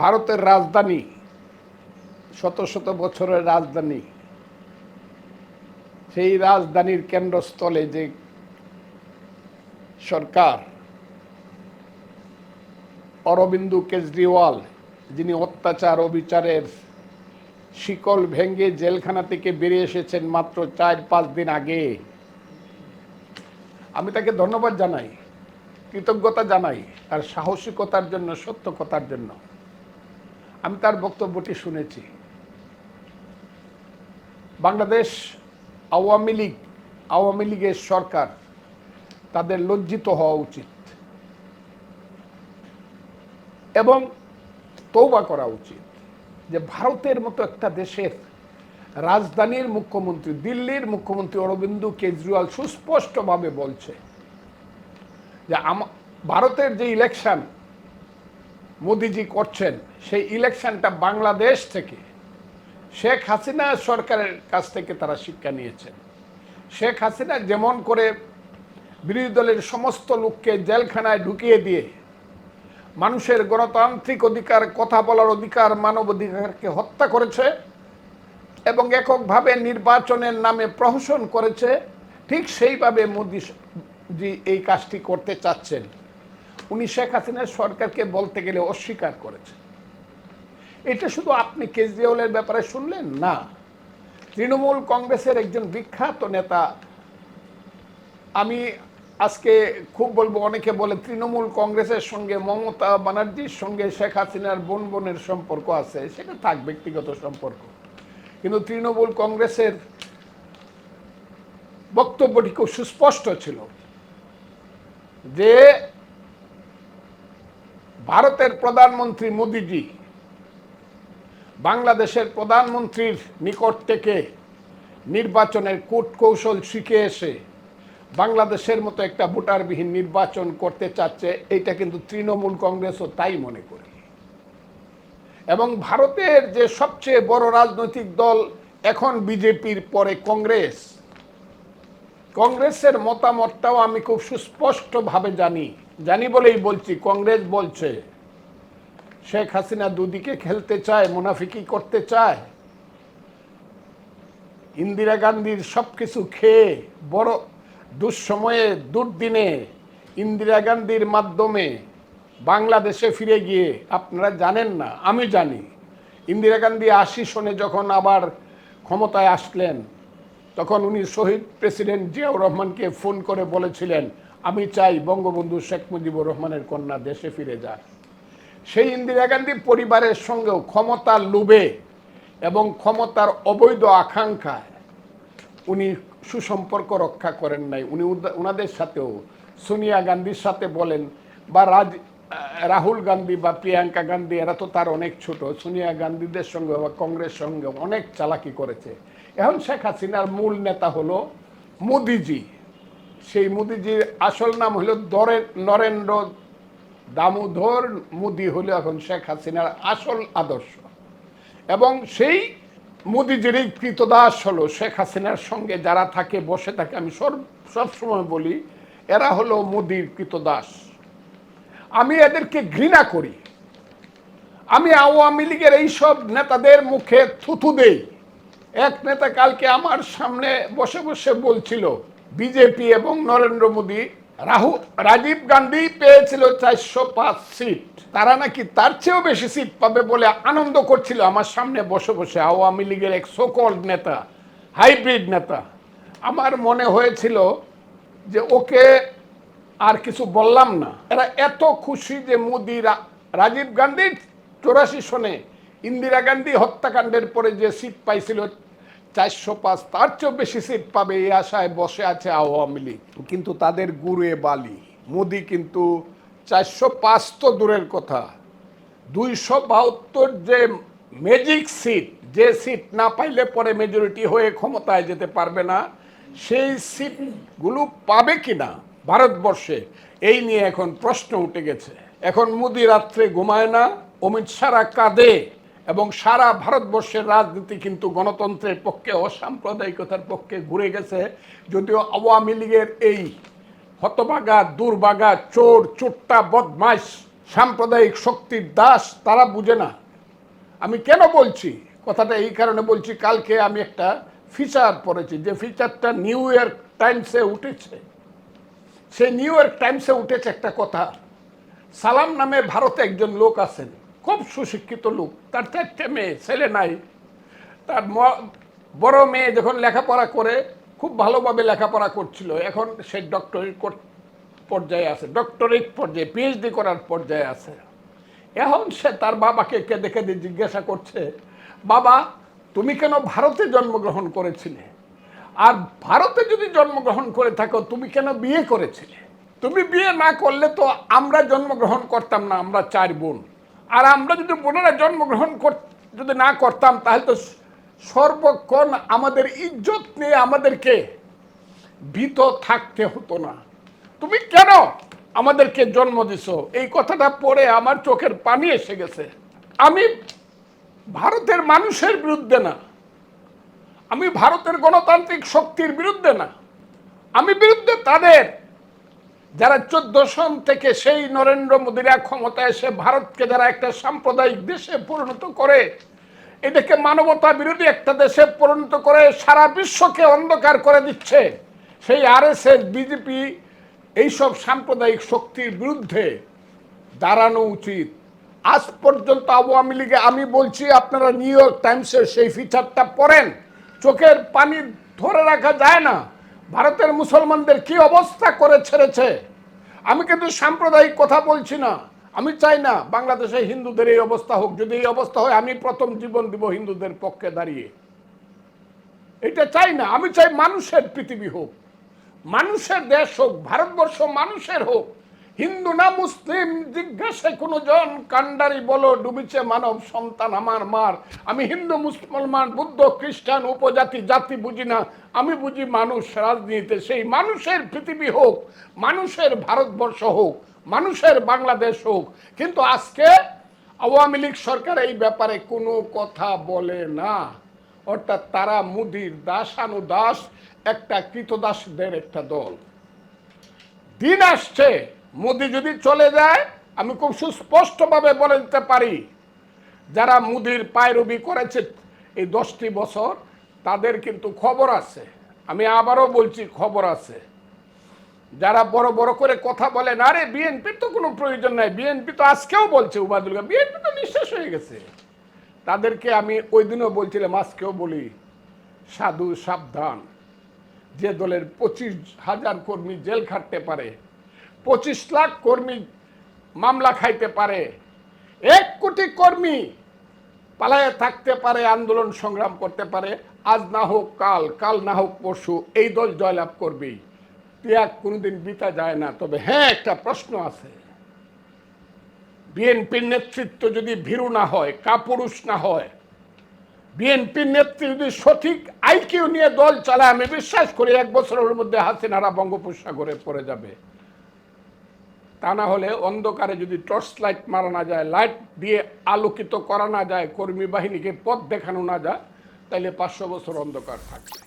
ভারতের রাজধানী, শত শত বছরের রাজধানী। সেই রাজধানীর কেন্দ্রস্থলে যে সরকার, অরবিন্দু কেজরিওয়াল, যিনি অত্যাচার অবিচারের শিকল ভেঙ্গে জেলখানা থেকে বেরিয়ে এসেছেন মাত্র চার পাঁচ দিন আগে। আমি তাকে ধন্যবাদ জানাই, কৃতজ্ঞতা জানাই, তার সাহসিকতার জন্য সত্য কথার জন্য। আমি তার বক্তব্যটি শুনেছি। বাংলাদেশ আওয়ামী লীগ, আওয়ামী লীগের সরকার তাদের লজ্জিত হওয়া উচিত এবং তৌবা করা উচিত যে ভারতের মতো একটা দেশের রাজধানীর মুখ্যমন্ত্রী, দিল্লির মুখ্যমন্ত্রী অরবিন্দ কেজরিওয়াল সুস্পষ্টভাবে বলছে যে আম- ভারতের যে ইলেকশন মোদিজি করছেন সেই ইলেকশনটা বাংলাদেশ থেকে। শেখ হাসিনা সরকারের কাছ থেকে তারা শিক্ষা নিয়েছেন। শেখ হাসিনা যেমন করে বিরোধী দলের সমস্ত লোককে জেলখানায় ঢুকিয়ে দিয়ে মানুষের গণতান্ত্রিক অধিকার, কথা বলার অধিকার, মানব অধিকারকে হত্যা করেছে এবং এককভাবে নির্বাচনের নামে প্রহসন করেছে, ঠিক সেইভাবে মোদি জি এই কাজটি করতে চাচ্ছেন। উনি শেখ হাসিনার সরকারকে বলতে গেলে অস্বীকার করেছে এটা শুধু আপনি কেজরিওয়ালের ব্যাপারে শুনলেন? না। তৃণমূল কংগ্রেসের একজন বিখ্যাত নেতা, আমি আজকে খুব বলব, অনেকে বলে তৃণমূল কংগ্রেসের সঙ্গে মমতা ব্যানার্জির সঙ্গে শেখ হাসিনার বোন বোনের সম্পর্ক আছে, সেটা থাক ব্যক্তিগত সম্পর্ক। কিন্তু তৃণমূল কংগ্রেসের বক্তব্যটি খুব সুস্পষ্ট ছিল যে ভারতের প্রধানমন্ত্রী মোদিজি বাংলাদেশের প্রধানমন্ত্রীর নিকট থেকে নির্বাচনের কূট কৌশল শিখে এসে বাংলাদেশের মতো একটা ভোটারবিহীন নির্বাচন করতে চাচ্ছে, এইটা কিন্তু তৃণমূল কংগ্রেসও তাই মনে করে। এবং ভারতের যে সবচেয়ে বড় রাজনৈতিক দল এখন বিজেপির পরে কংগ্রেস, কংগ্রেসের মতামতটাও আমি খুব সুস্পষ্টভাবে জানি। জানি বলেই বলছি, কংগ্রেস বলছে, শেখ হাসিনা দুদিকে খেলতে চায় মুনাফিকি করতে চায়। ইন্দিরা গান্ধীর সব কিছু খেয়ে বড় দুঃসময়ে, দুর্দিনে ইন্দিরা গান্ধীর মাধ্যমে বাংলাদেশে ফিরে গিয়ে, আপনারা জানেন না, আমি জানি, ইন্দিরা গান্ধী আশি সনে যখন আবার ক্ষমতায় আসলেন, তখন উনি শহীদ প্রেসিডেন্ট জিয়াউর রহমানকে ফোন করে বলেছিলেন আমি চাই বঙ্গবন্ধু শেখ মুজিবুর রহমানের কন্যা দেশে ফিরে যাক। সেই ইন্দিরা গান্ধী পরিবারের সঙ্গেও ক্ষমতার লোভে এবং ক্ষমতার অবৈধ আকাঙ্ক্ষায় উনি সুসম্পর্ক রক্ষা করেন নাই। উনি উনাদের সাথেও সোনিয়া গান্ধীর সাথে বলেন, বা রাজ রাহুল গান্ধী বা প্রিয়াঙ্কা গান্ধী, এরা তো তার অনেক ছোট, সোনিয়া গান্ধীদের সঙ্গে বা কংগ্রেস সঙ্গে অনেক চালাকি করেছে। এখন শেখ হাসিনার মূল নেতা হলো মোদিজি। সেই মোদিজির আসল নাম হলো দরে নরেন্দ্র দামোদর মোদি হলো এখন শেখ হাসিনার আসল আদর্শ। এবং সেই মোদিজিরই কৃতদাস হলো শেখ হাসিনার সঙ্গে যারা থাকে, বসে থাকে, আমি সব সবসময় বলি, এরা হলো মোদির কৃতদাস। আমি এদেরকে ঘৃণা করি। আমি আওয়ামী লীগের এইসব নেতাদের মুখে থুথু দেই। এক নেতা কালকে আমার সামনে বসে বসে বলছিল বিজেপি এবং নরেন্দ্র মোদী, রাহু, রাজীব গান্ধী পেয়েছিল চারশো পাঁচ সিট তারা নাকি তার চেয়েও বেশি সিট পাবে বলে আনন্দ করছিল আমার সামনে বসে বসে আওয়ামী লীগের এক সকল নেতা হাইব্রিড নেতা। আমার মনে হয়েছিল যে ওকে আর কিছু বললাম না। এরা এত খুশি যে মোদি রাজীব গান্ধীর চৌরাশি সনে ইন্দিরা গান্ধী হত্যাকাণ্ডের পরে যে সিট পাইছিল চারশো পাঁচ, তার চেয়েও বেশি সিট পাবে এই আশায় বসে আছে আওয়ামী লীগ। কিন্তু তাদের গুড়ে বালি। মোদি কিন্তু চারশো পাঁচ তো দূরের কথা। দুইশো বাহাত্তর যে ম্যাজিক সিট যে সিট না পাইলে পরে মেজরিটি হয়ে ক্ষমতায় যেতে পারবে না, সেই সিটগুলো পাবে কিনা ভারতবর্ষে, এই নিয়ে এখন প্রশ্ন উঠে গেছে। এখন মোদি রাত্রে ঘুমায় না, অমিত শাহরা কাঁদে। এবং সারা ভারতবর্ষের রাজনীতি কিন্তু গণতন্ত্রের পক্ষে অসাম্প্রদায়িকতার পক্ষে ঘুরে গেছে। যদিও আওয়ামী লীগের এই হতবাগা দুর্বাগা চোর, চোট্টা, বদমাইশ, সাম্প্রদায়িক শক্তির দাস তারা বুঝে না। আমি কেন বলছি? কথাটা এই কারণে বলছি, কালকে আমি একটা ফিচার পড়েছি, যে ফিচারটা নিউ ইয়র্ক টাইমসে উঠেছে। সেই নিউ ইয়র্ক টাইমসে উঠেছে একটা কথা, সালাম নামে ভারতে একজন লোক আছেন। খুব সুশিক্ষিত লোক। তার চারটে মেয়ে, ছেলে নাই। তার বড় মেয়ে যখন লেখাপড়া করে, খুব ভালোভাবে লেখাপড়া করছিল। এখন সে ডক্টরেট পর্যায়ে আছে। ডক্টরেট পর্যায়ে পিএইচডি করার পর্যায়ে আছে। এখন সে তার বাবাকে কেঁদে কেঁদে জিজ্ঞাসা করছে, বাবা, তুমি কেন ভারতে জন্মগ্রহণ করেছিলে? আর ভারতে যদি জন্মগ্রহণ করে থাকো, তুমি কেন বিয়ে করেছিলে? তুমি বিয়ে না করলে তো আমরা জন্মগ্রহণ করতাম না, আমরা চার বোন। আর আমরা যদি বোনেরা জন্মগ্রহণ কর যদি না করতাম, তাহলে তো সর্বক্ষণ আমাদের ইজ্জত নিয়ে আমাদেরকে ভীত থাকতে হতো না। তুমি কেন আমাদেরকে জন্ম দিছো? এই কথাটা পড়ে আমার চোখের পানি এসে গেছে। আমি ভারতের মানুষের বিরুদ্ধে না। আমি ভারতের গণতান্ত্রিক শক্তির বিরুদ্ধে না। আমি বিরুদ্ধে তাদের যারা চোদ্দ সন থেকে সেই নরেন্দ্র মোদীরা ক্ষমতায় এসে ভারতকে যারা একটা সাম্প্রদায়িক দেশে পরিণত করে এটাকে মানবতা বিরোধী একটা দেশে পরিণত করে সারা বিশ্বকে অন্ধকার করে দিচ্ছে, সেই আর এস এস বিজেপি এইসব সাম্প্রদায়িক শক্তির বিরুদ্ধে দাঁড়ানো উচিত। আজ পর্যন্ত আওয়ামী লীগে আমি বলছি, আপনারা নিউ ইয়র্ক টাইমসের সেই ফিচারটা পড়েন, চোখের পানি ধরে রাখা যায় না। ভারতের মুসলমানদের কি অবস্থা করে ছেড়েছে? আমি কিন্তু সাম্প্রদায়িক কথা বলছি না। আমি চাই না বাংলাদেশে হিন্দুদের এই অবস্থা হোক। যদি এই অবস্থা হয়, আমি প্রথম জীবন দিব হিন্দুদের পক্ষে দাঁড়িয়ে। এটা চাই না। আমি চাই মানুষের পৃথিবী হোক। মানুষের দেশ হোক, ভারতবর্ষ মানুষের হোক। হিন্দু না মুসলিম, জিজ্ঞাসা কোনো জন কান্ডারি বলো, ডুবিছে মানব সন্তান আমার মার। আমি হিন্দু, মুসলমান, বুদ্ধ, খ্রিস্টান, উপজাতি, জাতি বুঝি না। আমি বুঝি মানুষ, রাজনীতিতে সেই মানুষের পৃথিবী হোক, মানুষের ভারতবর্ষ হোক, মানুষের বাংলাদেশ হোক। কিন্তু আজকে আওয়ামী লীগ সরকার এই ব্যাপারে কোনো কথা বলে না। অর্থাৎ তারা মুদির দাসানুদাস একটা কৃতদাসদের একটা দল। দিন আসছে মোদি যদি চলে যায়, আমি খুব সুস্পষ্টভাবে বলে দিতে পারি, যারা মুদির পায়রবি করেছে এই দশটি বছর, তাদের কিন্তু খবর আছে। আমি আবারও বলছি, খবর আছে। যারা বড় বড় করে কথা বলেন আরে বিএনপির তো কোনো প্রয়োজন নাই, বিএনপি তো আজকেও বলছে উবাদুল বিএনপি তো নিঃশেষ হয়ে গেছে। তাদেরকে আমি ওই দিনও বলছিলাম, আজকেও বলি, সাধু সাবধান। যে দলের পঁচিশ হাজার কর্মী জেল খাটতে পারে পঁচিশ লাখ কর্মী মামলা খাইতে পারে। এক কোটি কর্মী পালায়ে থাকতে পারে, আন্দোলন সংগ্রাম করতে পারে। আজ না হোক কাল কাল না হোক পরশু এই দল জয়লাভ করবেই ত্যাগ কোনোদিন বিতা যায় না। তবে হ্যাঁ একটা প্রশ্ন আছে। বিএনপির নেতৃত্ব যদি ভীরু না হয়, কাপুরুষ না হয়, বিএনপির নেত্রী যদি সঠিক আইকিউ নিয়ে দল চালায়, আমি বিশ্বাস করি এক বছরের মধ্যে হাসিনারা বঙ্গোপসাগরে পড়ে যাবে। তা না হলে অন্ধকারে যদি টর্চ লাইট মারা না যায় লাইট দিয়ে আলোকিত করা না যায়, কর্মী বাহিনীকে পথ দেখানো না যায় তাহলে পাঁচশো বছর অন্ধকার থাকবে।